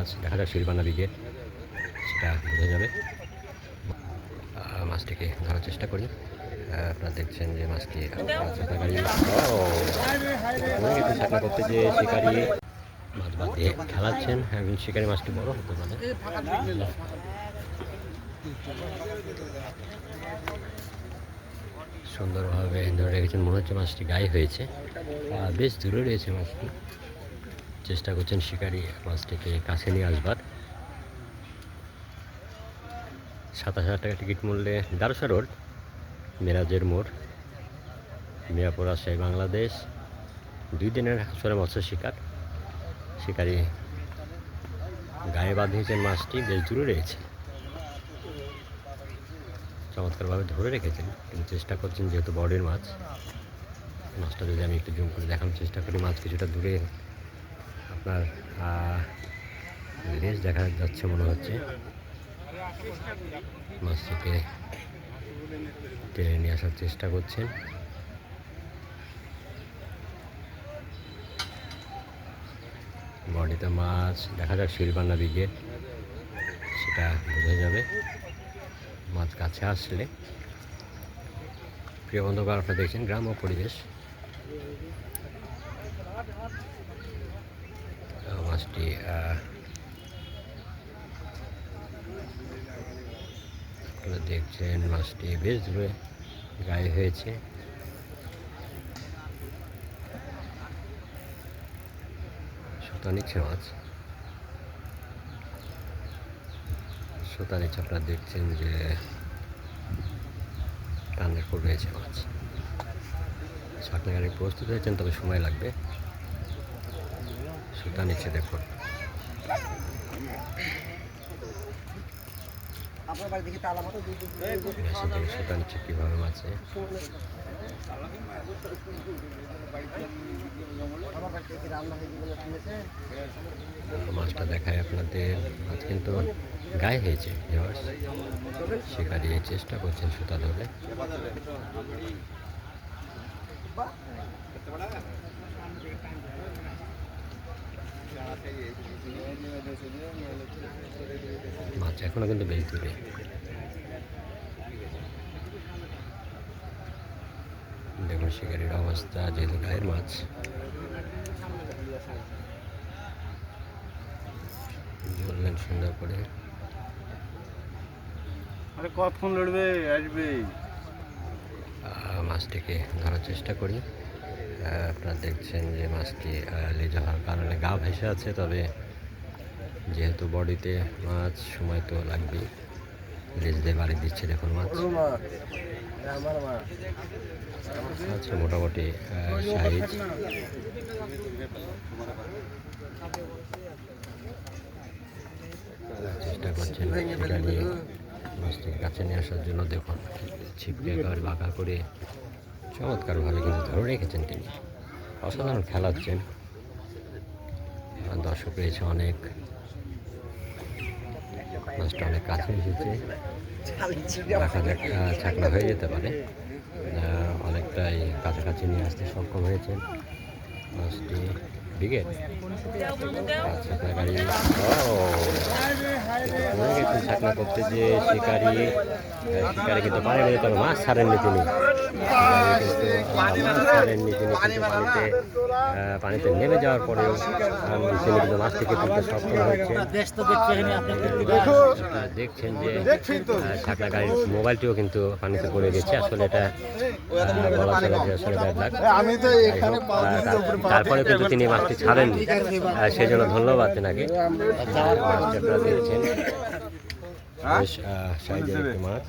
মাছ দেখা যাক শিলবানা দিকে সেটা বোঝা যাবে। মাছটিকে ধরার চেষ্টা করি। আপনারা দেখছেন যে মাছটি করতে যে শিকারি মাছ বাদ খেলাচ্ছেন। এবং শিকারি মাছটি বড় হতে পারে। সুন্দরভাবে ধরে রেখেছেন। মনে হচ্ছে মাছটি গায়ে হয়েছে। বেশ দূরে রয়েছে মাছটি। চেষ্টা করছেন শিকারি মাছটিকে কাছে নিয়ে আসবার। সাতাশ হাজার টাকা টিকিট মূল্যে দারসা রোড, মেরাজের মোড়, মিয়াপুর রাজশাহী, বাংলাদেশ। দুই দিনের আসরে মৎস্য শিকার। শিকারি গায়ে বাঁধিয়েছেন মাছটি, বেশ দূরে রয়েছে। চমৎকারভাবে ধরে রেখেছেন, কিন্তু চেষ্টা করছেন যেহেতু বড়ের মাছ। মাছটা যদি আমি একটু জুম করে দেখানোর চেষ্টা করি, মাছ কিছুটা দূরে আপনার লেজ দেখা যাচ্ছে মনে হচ্ছে। মাছটিকে টেনে নিয়ে আসার চেষ্টা করছেন। বডিতে মাছ, দেখা যাক শিলবান্না দিকে সেটা বোঝা যাবে। মাছ কাছে আসলে। প্রিয় বন্ধুগণ, আপনারা দেখছেন গ্রাম ও পরিবেশ। মাছটি আপনারা দেখছেন মাছটি বেশ দূরে গায়ে হয়েছে। সুতা নিচ্ছে মাছ সুতা নিচ্ছে আপনারা দেখছেন যে টানের রয়েছে মাছ গাড়ি প্রস্তুত হয়েছেন, তবে সময় লাগবে। সুতা নিচ্ছে দেখুন। সুতা নিচ্ছে কীভাবে মাছে? মাছটা দেখায় আপনাদের। মাছ কিন্তু গায়ে হয়েছে। শিকারি চেষ্টা করছেন সুতা ধরে। মাছ এখনও কিন্তু বেশ দূরে। দেখুন শিকারির অবস্থা যেহেতু গায়ের মাছ। জ্বললেন সুন্দর করে। আরে কতক্ষণ লড়বে আসবে? মাছটিকে ধরার চেষ্টা করি। আপনারা দেখছেন যে মাছটি লেজা হওয়ার কারণে গা ভেসে আছে তবে যেহেতু বডিতে মাছ সময় তো লাগবেই। লেজ দিয়ে বাড়ি দিচ্ছে দেখুন মাছ। আছে মোটামুটি সাইজ। চেষ্টা করছেন সেটা নিয়ে মাছটিকে কাছে নিয়ে আসার জন্য দেখুন ছিপকে একেবারে বাঁকা করে চমৎকারভাবে কিন্তু ধরে রেখেছেন তিনি। অসাধারণ খেলাচ্ছেন হচ্ছেন দর্শক রয়েছে অনেক। মাছটা অনেক কাছে এসেছে। দেখা যাক ছাকলা হয়ে যেতে পারে। অনেকটাই কাছাকাছি নিয়ে আসতে সক্ষম হয়েছেন। মাছটি বিগেট ছাকনা গাড়ি গেছেন ছাকনা করতে যে শিকারি শিকারি কিন্তু পানি তবে মাছ ছাড়েননি তিনি মাছ ছাড়েননি তিনি কিন্তু পানিতে পানিতে নেমে যাওয়ার পরেও তিনি কিন্তু মাছ থেকে তুলতে সক্ষম হয়েছে দেখছেন যে ছাকলা গাড়ির মোবাইলটিও কিন্তু পানিতে পড়ে গেছে আসলে এটা বলা চলে যে আসলে তারপরে কিন্তু তিনি মাছটি ছাড়েননি। সেই জন্য ধন্যবাদ তেনাকে। মাছটি আপনারা দেখছেন বেশ সাইজের একটি মাছ।